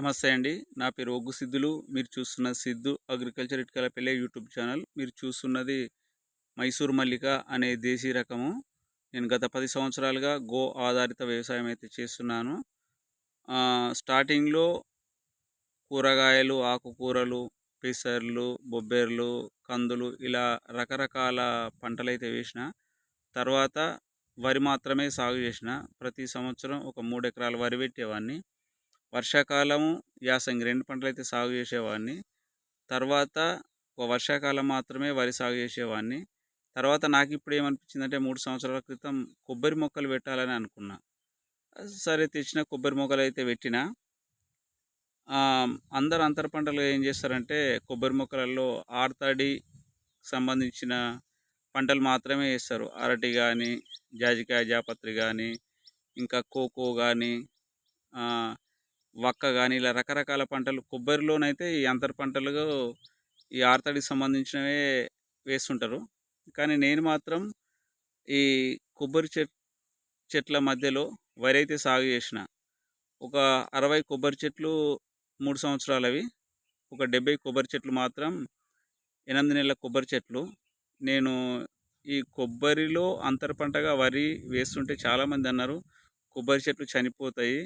నమస్తే అండి. నా పేరు ఒగ్గు సిద్ధులు. మీరు చూస్తున్న Siddhu agriculture Itukalapalle YouTube channel. మీరు చూస్తున్నది మైసూర్ మల్లిక అనే దేశీ రకము. నేను గత పది సంవత్సరాలుగా గో ఆధారిత వ్యవసాయం అయితే చేస్తున్నాను. స్టార్టింగ్లో కూరగాయలు ఆకుకూరలు పెసర్లు బొబ్బెర్లు కందులు ఇలా రకరకాల పంటలు అయితే వేసిన తర్వాత వరి మాత్రమే సాగు చేసిన ప్రతి సంవత్సరం ఒక మూడు ఎకరాల వరి పెట్టేవాడిని వర్షాకాలము యాసంగి రెండు పంటలు అయితే సాగు చేసేవాడిని. తర్వాత ఒక వర్షాకాలం మాత్రమే వరి సాగు చేసేవాడిని. తర్వాత నాకు ఇప్పుడు ఏమనిపించిందంటే మూడు సంవత్సరాల క్రితం కొబ్బరి మొక్కలు పెట్టాలని అనుకున్నా. సరే తెచ్చిన కొబ్బరి మొక్కలు అయితే పెట్టిన అందరు అంతర పంటలు ఏం చేస్తారంటే కొబ్బరి మొక్కలలో ఆర్తడి సంబంధించిన పంటలు మాత్రమే వేస్తారు. అరటి కానీ జాజికాయ జాపత్రి కానీ ఇంకా కోకో కానీ వక్క కానీ ఇలా రకరకాల పంటలు కొబ్బరిలోనైతే ఈ అంతర పంటలు ఈ ఆర్తడికి సంబంధించినవే వేస్తుంటారు. కానీ నేను మాత్రం ఈ కొబ్బరి చెట్ చెట్ల మధ్యలో వరి అయితే సాగు చేసిన ఒక అరవై కొబ్బరి చెట్లు మూడు సంవత్సరాలవి. ఒక డెబ్బై కొబ్బరి చెట్లు మాత్రం ఎనిమిది నెలల కొబ్బరి చెట్లు. నేను ఈ కొబ్బరిలో అంతర పంటగా వరి వేస్తుంటే చాలామంది అన్నారు కొబ్బరి చెట్లు చనిపోతాయి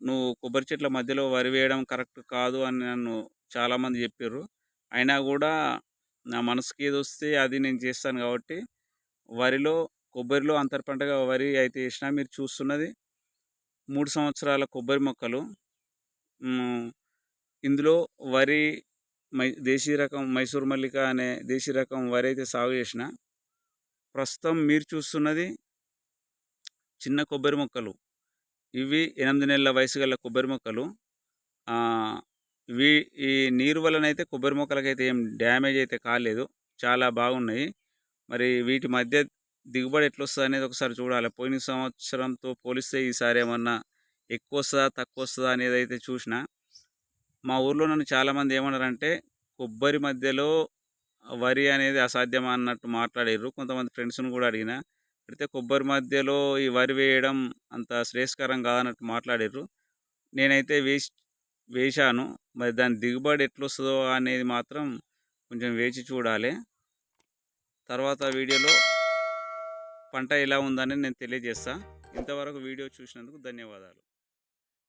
నువ్వు కొబ్బరి చెట్ల మధ్యలో వరి వేయడం కరెక్ట్ కాదు అని నన్ను చాలామంది చెప్పారు అయినా కూడా నా మనసుకి ఏది వస్తే అది నేను చేస్తాను కాబట్టి వరిలో కొబ్బరిలో అంతర పంటగా వరి అయితే వేసినా మీరు చూస్తున్నది మూడు సంవత్సరాల కొబ్బరి మొక్కలు. ఇందులో వరి మై దేశీ రకం మైసూర్ మల్లిక అనే దేశీ రకం వరి అయితే సాగు చేసిన ప్రస్తుతం మీరు చూస్తున్నది చిన్న కొబ్బరి మొక్కలు. ఇవి ఎనిమిది నెలల వయసు గల కొబ్బరి మొక్కలు. ఇవి ఈ నీరు వలన అయితే కొబ్బరి మొక్కలకైతే ఏం డ్యామేజ్ అయితే కాలేదు. చాలా బాగున్నాయి. మరి వీటి మధ్య దిగుబడి ఎట్లా వస్తుంది అనేది ఒకసారి చూడాలి. పోయిన సంవత్సరంతో పోలిస్తే ఈసారి ఏమన్నా ఎక్కువ వస్తుందా తక్కువ వస్తుందా అనేది అయితే చూసిన. మా ఊర్లో నన్ను చాలామంది ఏమన్నారంటే కొబ్బరి మధ్యలో వరి అనేది అసాధ్యమా అన్నట్టు మాట్లాడారు కొంతమంది ఫ్రెండ్స్ని కూడా అడిగిన అయితే కొబ్బరి మధ్యలో ఈ వరి వేయడం అంత శ్రేయస్కరం కాదన్నట్టు మాట్లాడారు నేనైతే వేసి వేశాను. మరి దాని దిగుబడి ఎట్లా వస్తుందో అనేది మాత్రం కొంచెం వేచి చూడాలి. తర్వాత వీడియోలో పంట ఎలా ఉందని నేను తెలియజేస్తాను ఇంతవరకు వీడియో చూసినందుకు ధన్యవాదాలు.